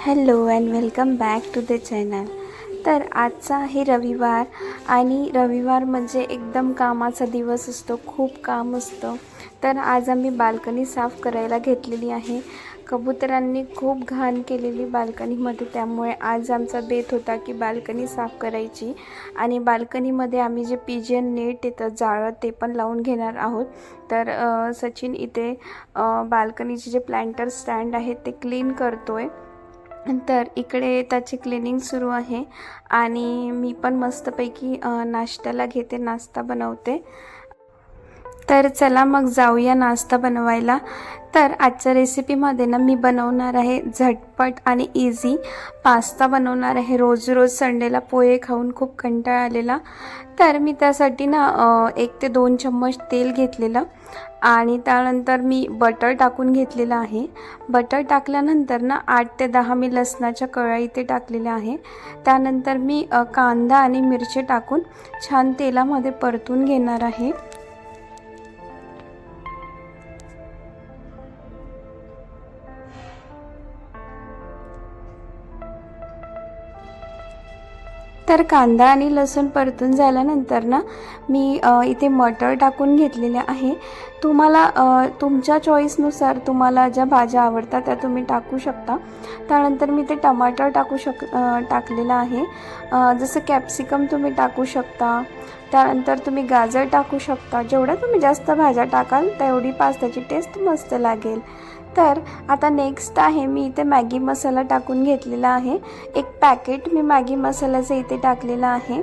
Hello and welcome back to the channel. तर आजचा आहे रविवार आणि रविवार म्हणजे एकदम कामाचा दिवस असतो खूप काम असतं. तर आज आम्ही बाल्कनी साफ करायला घेतलेली आहे. कबुतरांनी खूप घाण केलेली बाल्कनीमध्ये त्यामुळे आज आमचा बेत होता की बाल्कनी साफ करायची. आणि बाल्कनीमध्ये आम्ही जे पिजन नेट येतं जाळं ते पण लावून घेणार आहोत. तर सचिन इथे बाल्कनीचे जे प्लॅन्टर स्टँड आहे ते क्लीन करतो आहे तर इकडे त्याची क्लिनिंग सुरू आहे. आणि मी पण मस्तपैकी नाश्त्याला घेते नाश्ता बनवते. तर चला मग जाऊया नाश्ता बनवायला. तर आजच्या रेसिपीमध्ये ना मी बनवणार आहे झटपट आणि इझी पास्ता बनवणार आहे. रोज रोज संडेला पोहे खाऊन खूप कंटाळा आलेला. तर मी त्यासाठी ना एक ते दोन चम्मच तेल घेतलेलं आणि त्यानंतर मी बटर टाकून घेतलेलं आहे. बटर टाकल्यानंतर ना आठ ते दहा मी लसणाच्या कळ्या इथे टाकलेल्या आहे. त्यानंतर मी कांदा आणि मिरची टाकून छान तेलामध्ये परतून घेणार आहे. तर कांदा आणि लसूण परतून झाल्यानंतर ना मी इथे मटर टाकून घेतलेले आहे. तुम्हाला तुमच्या चॉईसनुसार तुम्हाला ज्या भाज्या आवडतात त्या तुम्ही टाकू शकता. त्यानंतर मी ते टमाटर टाकू शक टाकलेलं आहे. जसं कॅप्सिकम तुम्ही टाकू शकता. त्यानंतर तुम्ही गाजर टाकू शकता. जेवढ्या तुम्ही जास्त भाज्या टाकाल तेवढी पास्त्याची टेस्ट मस्त लागेल. तर आता नेक्स्ट आहे मी इथे मॅगी मसाला टाकून घेतलेला आहे. एक पॅकेट मी मॅगी मसाल्याचं इथे टाकलेलं आहे.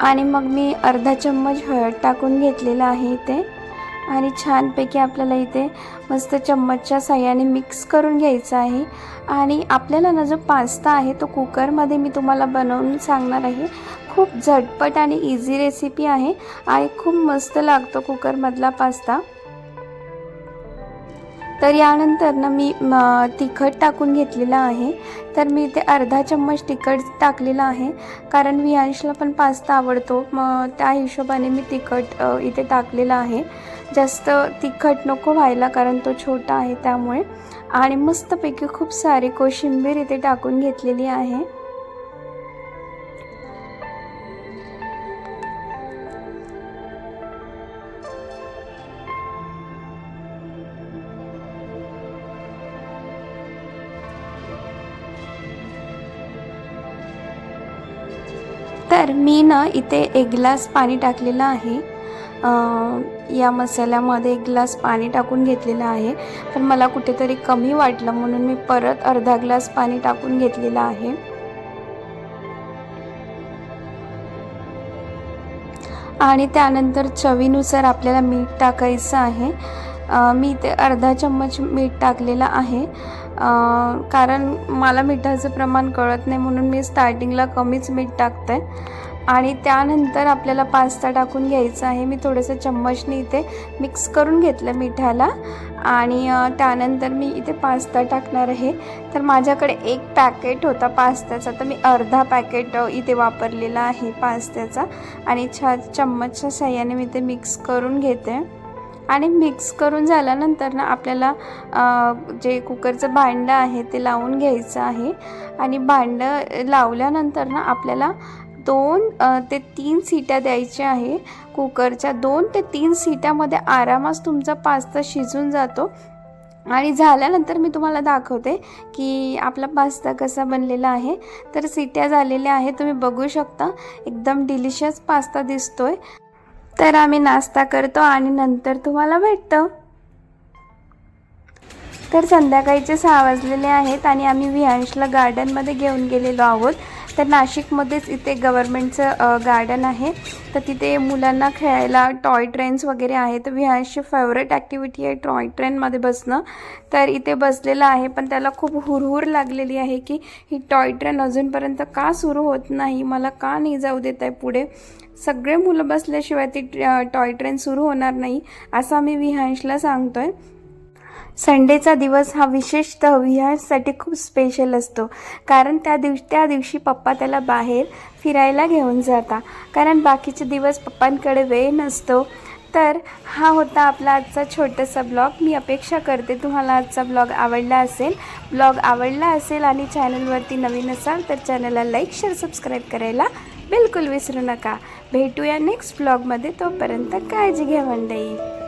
आणि मग मी अर्धा चम्मच हळद टाकून घेतलेला आहे इथे. आणि छानपैकी आपल्याला इथे मस्त चम्मचच्या साह्याने मिक्स करून घ्यायचं आहे. आणि आपल्याला ना जो पास्ता आहे तो कुकरमध्ये मी तुम्हाला बनवून सांगणार आहे. खूप झटपट आणि इझी रेसिपी आहे. आणि खूप मस्त लागतो कुकरमधला पास्ता तर यानंतर ना मी तिखट टाकून घेतलेलं आहे. तर मी इथे अर्धा चम्मच तिखट टाकलेलं आहे. कारण वियांशला पण पास्ता आवडतो. मग त्या हिशोबाने मी तिखट इथे टाकलेलं आहे. जास्त तिखट नको व्हायला कारण तो छोटा आहे त्यामुळे. आणि मस्तपैकी खूप सारी कोशिंबीर इथे टाकून घेतलेली आहे. तर मी ना इथे एक ग्लास पाणी टाकलेलं आहे. या मसाल्यामध्ये एक ग्लास पाणी टाकून घेतलेलं आहे. पण मला कुठेतरी कमी वाटलं म्हणून मी परत अर्धा ग्लास पाणी टाकून घेतलेलं आहे. आणि त्यानंतर चवीनुसार आपल्याला मीठ टाकायचं आहे. मी इथे अर्धा चम्मच मीठ टाकलेलं आहे. कारण मला मिठाचं प्रमाण कळत नाही म्हणून मी स्टार्टिंगला कमीच मीठ टाकते. आणि त्यानंतर आपल्याला पास्ता टाकून घ्यायचा आहे. मी थोडंसं चम्मचने इथे मिक्स करून घेतलं मिठाला. आणि त्यानंतर मी इथे पास्ता टाकणार आहे. तर माझ्याकडे एक पॅकेट होता पास्त्याचा. तर मी अर्धा पॅकेट इथे वापरलेला आहे पास्त्याचा. आणि छा चम्मचच्या साह्याने मी ते मिक्स करून घेते. आणि मिक्स करून झाल्यानंतर ना आपल्याला जे कुकरचं भांडं आहे ते लावून घ्यायचं आहे. आणि भांडं लावल्यानंतर ना आपल्याला दोन ते तीन सीट्या द्यायच्या आहे. कुकरच्या दोन ते तीन सीट्यामध्ये आरामात तुमचा पास्ता शिजून जातो. आणि झाल्यानंतर मी तुम्हाला दाखवते की आपला पास्ता कसा बनलेला आहे. तर सिट्या झालेल्या आहे तुम्ही बघू शकता. एकदम डिलिशियस पास्ता दिसतोय. तर आम्ही नाश्ता करतो आणि नंतर तुम्हाला भेटतो. तर संध्याकाळीचे सहा वाजलेले आहेत आणि आम्ही विहांशला गार्डनमध्ये घेऊन गेलेलो आहोत. तर नाशिकमध्येच इथे गव्हर्मेंटचं गार्डन आहे. तर तिथे मुलांना खेळायला टॉय ट्रेन्स वगैरे आहेत. तर विहांशची फेवरेट ॲक्टिव्हिटी आहे टॉय ट्रेनमध्ये बसणं. तर इथे बसलेलं आहे पण त्याला खूप हुरहुर लागलेली आहे की ही टॉय ट्रेन अजूनपर्यंत का सुरू होत नाही? मला का नाही जाऊ देत आहे पुढे? सगळे मुलं बसल्याशिवाय ती टॉय ट्रेन सुरू होणार नाही असं आम्ही विहांशला सांगतोय. संडेचा दिवस हा विशेषतः विहारसाठी खूप स्पेशल असतो. कारण त्या दिवशी त्या दिवशी पप्पा त्याला बाहेर फिरायला घेऊन जाता. कारण बाकीचे दिवस पप्पांकडे वेळ नसतो. तर हा होता आपला आजचा छोटासा ब्लॉग. मी अपेक्षा करते तुम्हाला आजचा ब्लॉग आवडला असेल. ब्लॉग आवडला असेल आणि चॅनलवरती नवीन असाल तर चॅनलला लाईक शेअर सबस्क्राईब करायला बिलकुल विसरू नका. भेटूया नेक्स्ट ब्लॉगमध्ये. तोपर्यंत काळजी घ्या मंडळी.